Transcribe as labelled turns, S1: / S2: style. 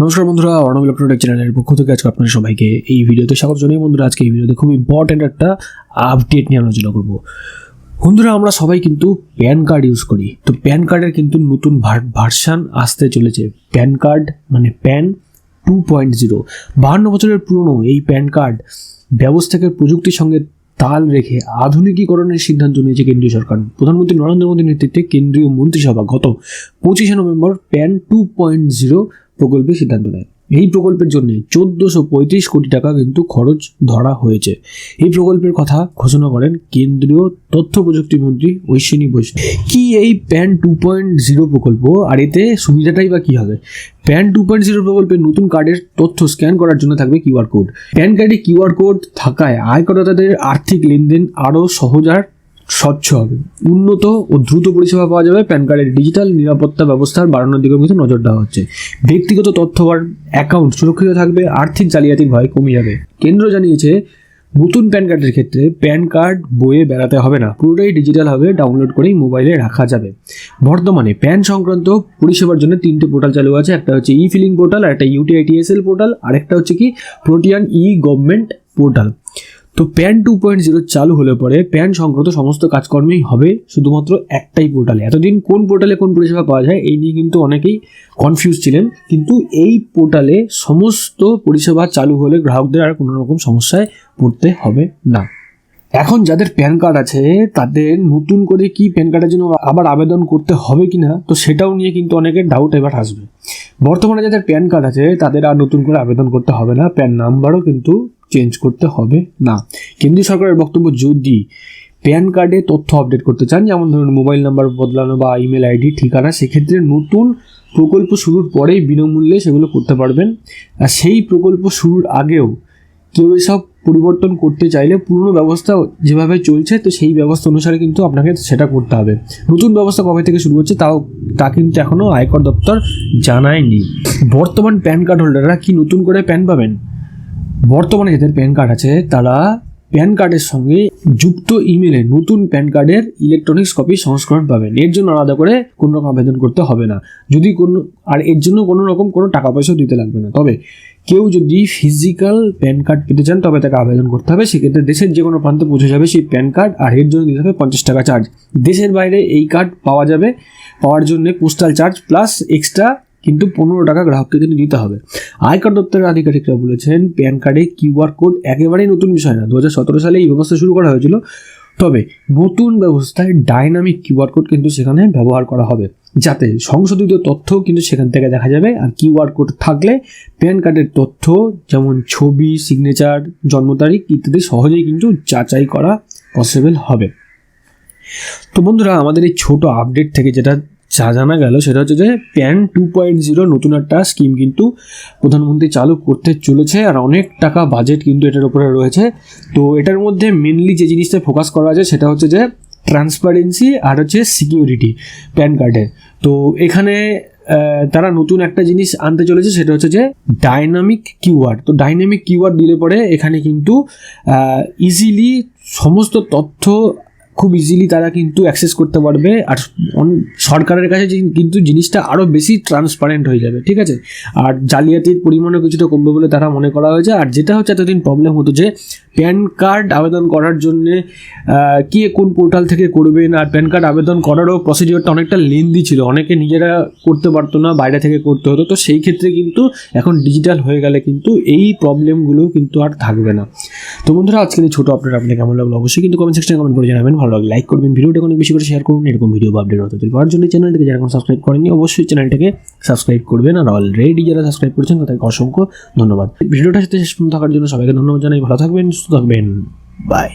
S1: নমস্কার বন্ধুরা, অর্ণব ইলেকট্রনিক চ্যানেলের পক্ষ থেকে আজকে আপনাদের সবাইকে এই ভিডিওতে স্বাগত জানাই বন্ধুরা, আজকে এই ভিডিওতে খুব ইম্পর্ট্যান্ট একটা আপডেট নিয়ে আলোচনা করব। বন্ধুরা, আমরা সবাই কিন্তু প্যান কার্ড ইউজ করি। তো প্যান কার্ডের কিন্তু নতুন ভার্সান আসতে চলেছে। প্যান কার্ড মানে প্যান টু পয়েন্ট জিরো বাহান্ন বছরের পুরনো এই প্যান কার্ড ব্যবস্থাকে প্রযুক্তির সঙ্গে তাল রেখে আধুনিকীকরণের সিদ্ধান্ত নিয়েছে কেন্দ্রীয় সরকার। প্রধানমন্ত্রী নরেন্দ্র মোদীর নেতৃত্বে কেন্দ্রীয় মন্ত্রিসভা গত পঁচিশে November PAN two point zero প্রকল্পের সিদ্ধান্ত নেয়। এই প্রকল্পের জন্য চোদ্দোশো পঁয়ত্রিশ কোটি টাকা কিন্তু খরচ ধরা হয়েছে। এই প্রকল্পের কথা ঘোষণা করেন কেন্দ্রীয় তথ্য প্রযুক্তি মন্ত্রী ঐশ্বিনী বৈষ্ণব। কি এই প্যান টু পয়েন্ট জিরো প্রকল্প? আর এতে সুবিধাটাই বা কি হবে? প্যান টু পয়েন্ট জিরো প্রকল্পের নতুন কার্ডের তথ্য স্ক্যান করার জন্য থাকবে কিউআর কোড। প্যান কার্ডে কিউআর কোড থাকায় আয়করদাতাদের আর্থিক লেনদেন আরও সহজ আর স্বচ্ছ হবে। উন্নত ও দ্রুত পরিষেবা পাওয়া যাবে। প্যান কার্ডের ডিজিটাল নিরাপত্তা ব্যবস্থার বাড়ানোর দিকেও কিন্তু নজর দেওয়া হচ্ছে। ব্যক্তিগত তথ্য আর অ্যাকাউন্ট সুরক্ষিত থাকবে, আর্থিক জালিয়াতির ভয় কমে যাবে। কেন্দ্র জানিয়েছে, নতুন প্যান কার্ডের ক্ষেত্রে প্যান কার্ড বইয়ে বেড়াতে হবে না। পুরোটাই ডিজিটাল হবে ডাউনলোড করেই মোবাইলে রাখা যাবে। বর্তমানে প্যান সংক্রান্ত পরিষেবার জন্য তিনটে পোর্টাল চালু আছে। একটা হচ্ছে ই ফিলিং পোর্টাল আর একটা ইউটিআইটিএসএল পোর্টাল আর একটা হচ্ছে কি প্রোটিয়ান ই গভর্নমেন্ট পোর্টাল তো প্যান টু পয়েন্ট জিরো চালু হলে পরে প্যান সংক্রান্ত সমস্ত কাজকর্মেই হবে শুধুমাত্র একটাই পোর্টালে। এতদিন কোন পোর্টালে কোন পরিষেবা পাওয়া যায়, এই নিয়ে কিন্তু অনেকেই কনফিউজ ছিলেন। কিন্তু এই পোর্টালে সমস্ত পরিষেবা চালু হলে গ্রাহকদের আর কোনো রকম সমস্যায় পড়তে হবে না। এখন যাদের প্যান কার্ড আছে, তাদের নতুন করে কি প্যান কার্ডের জন্য আবার আবেদন করতে হবে কি না তো সেটাও নিয়ে কিন্তু অনেকের ডাউট এবার আসবে। বর্তমানে যাদের প্যান কার্ড আছে, তাদের আর নতুন করে আবেদন করতে হবে না। প্যান নাম্বারও কিন্তু চেঞ্জ করতে হবে না। কেন্দ্রীয় সরকারের বক্তব্য, যদি প্যান কার্ডে তথ্য আপডেট করতে চান, যেমন ধরুন মোবাইল নাম্বার বদলানো বা ইমেল আইডি ঠিকানা, সেক্ষেত্রে নতুন প্রকল্প শুরুর পরেই বিনামূল্যে সেগুলো করতে পারবেন। আর সেই প্রকল্প শুরুর আগেও কেউ এসব পরিবর্তন করতে চাইলে পুরনো ব্যবস্থা যেভাবে চলছে, তো সেই ব্যবস্থা অনুসারে কিন্তু আপনাকে সেটা করতে হবে। নতুন ব্যবস্থা কবে থেকে শুরু হচ্ছে তাও, তা কিন্তু এখনও আয়কর দপ্তর জানায়নি। বর্তমান প্যান কার্ড হোল্ডাররা কি নতুন করে প্যান পাবেন? বর্তমানে যাদের প্যান কার্ড আছে, তারা প্যান কার্ডের সঙ্গে যুক্ত ইমেলে নতুন প্যান কার্ডের ইলেকট্রনিক্স কপি সংস্করণ পাবেন। এর জন্য আলাদা করে কোনো রকম আবেদন করতে হবে না। যদি কোনো, আর এর জন্য কোনো রকম কোনো টাকা পয়সাও দিতে লাগবে না। তবে কেউ যদি ফিজিক্যাল প্যান কার্ড পেতে চান, তবে তাকে আবেদন করতে হবে। সেক্ষেত্রে দেশের যে কোনো প্রান্তে পৌঁছে যাবে সেই প্যান কার্ড আর এর জন্য দিতে হবে পঞ্চাশ টাকা চার্জ দেশের বাইরে এই কার্ড পাওয়া যাবে, পাওয়ার জন্য পোস্টাল চার্জ প্লাস এক্সট্রা কিন্তু পনেরো টাকা গ্রাহককে কিন্তু দিতে হবে। আয়কর দপ্তরের আধিকারিকরা বলেছেন প্যান কার্ডে কিউআর কোড একেবারেই নতুন বিষয় না। দু হাজার সতেরো সালে এই ব্যবস্থা শুরু করা হয়েছিল। তবে নতুন ব্যবস্থায় ডাইনামিক কিউআর কোড কিন্তু সেখানে ব্যবহার করা হবে। যাতে সংশোধিত তথ্য কিন্তু সেখান থেকে দেখা যাবে। আর কিউআর কোড থাকলে প্যান কার্ডের তথ্য, যেমন ছবি সিগনেচার জন্ম তারিখ ইত্যাদি সহজেই কিন্তু যাচাই করা পসিবল হবে। তো বন্ধুরা, আমাদের এই ছোট আপডেট থেকে যেটা জানা গেল, সেটা হচ্ছে যে প্যান টু পয়েন্ট জিরো নতুন একটা স্কিম কিন্তু প্রধানমন্ত্রী চালু করতে চলেছে আর অনেক টাকা বাজেট কিন্তু এটার উপরে রয়েছে। তো এটার মধ্যে মেনলি যে জিনিসটা ফোকাস করা আছে, সেটা হচ্ছে যে ট্রান্সপারেন্সি আর হচ্ছে সিকিউরিটি প্যান কার্ডের তো এখানে তারা নতুন একটা জিনিস আনতে চলেছে, সেটা হচ্ছে যে ডাইনামিক কিউআর তো ডাইনামিক কিউআর দিলে পরে এখানে কিন্তু ইজিলি সমস্ত তথ্য খুব ইজিলি তারা কিন্তু অ্যাক্সেস করতে পারবে। আর সরকারের কাছে কিন্তু জিনিসটা আরও বেশি ট্রান্সপারেন্ট হয়ে যাবে, ঠিক আছে? আর জালিয়াতির পরিমাণও কিছুটা কমবে বলে তারা মনে করা হয়েছে। আর যেটা হচ্ছে এতদিন প্রবলেম হতো যে প্যান কার্ড আবেদন করার জন্যে কে কোন পোর্টাল থেকে করবেন আর প্যান কার্ড আবেদন করারও প্রসিডিওরটা অনেকটা লেন্দি ছিল। অনেকে নিজেরা করতে পারতো না, বাইরে থেকে করতে হতো। তো সেই ক্ষেত্রে কিন্তু এখন ডিজিটাল হয়ে গেলে কিন্তু এই প্রবলেমগুলো কিন্তু আর থাকবে না। তো বন্ধুরা আজকে এই ছোটো আপডেট আপনাকে কেমন লাগল অবশ্যই কিন্তু কমেন্ট সেকশনে কমেন্ট করে জানাবেন। ভালো লাগলে লাইক করবেন, ভিডিওটা অনেক বেশি করে শেয়ার করুন, এরকম ভিডিও আপডেট হতে পাওয়ার জন্য চ্যানেলটিকে যারা এখন সাবস্ক্রাইব করেনি অবশ্যই চ্যানেলটাকে সাবস্ক্রাইব করবেন। আর অলরেডি যারা সাবস্ক্রাইব করেছেন, তাদেরকে অসংখ্য ধন্যবাদ। ভিডিওটা সাথে শেষ পর্যন্ত থাকার জন্য সবাইকে ধন্যবাদ জানাই। ভালো থাকবেন, সুস্থ থাকবেন। বাই